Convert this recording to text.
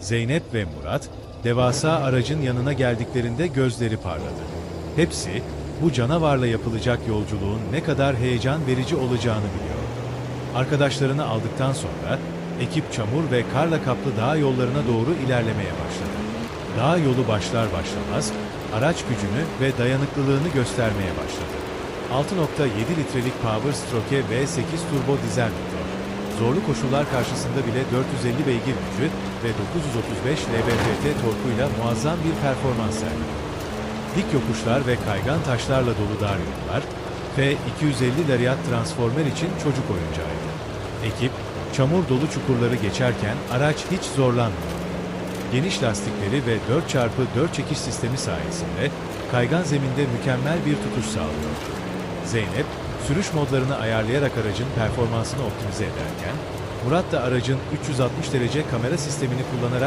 Zeynep ve Murat, devasa aracın yanına geldiklerinde gözleri parladı. Hepsi, bu canavarla yapılacak yolculuğun ne kadar heyecan verici olacağını biliyordu. Arkadaşlarını aldıktan sonra, ekip çamur ve karla kaplı dağ yollarına doğru ilerlemeye başladı. Dağ yolu başlar başlamaz, araç gücünü ve dayanıklılığını göstermeye başladı. 6.7 litrelik Power Stroke V8 turbo dizel motor, zorlu koşullar karşısında bile 450 beygir gücü ve 935 lb-ft torkuyla muazzam bir performans sergiledi. Dik yokuşlar ve kaygan taşlarla dolu dar yollar, F250 Lariat transformer için çocuk oyuncağıydı. Ekip, çamur dolu çukurları geçerken araç hiç zorlanmıyordu. Geniş lastikleri ve 4x4 çekiş sistemi sayesinde kaygan zeminde mükemmel bir tutuş sağlıyordu. Zeynep, sürüş modlarını ayarlayarak aracın performansını optimize ederken, Murat da aracın 360 derece kamera sistemini kullanarak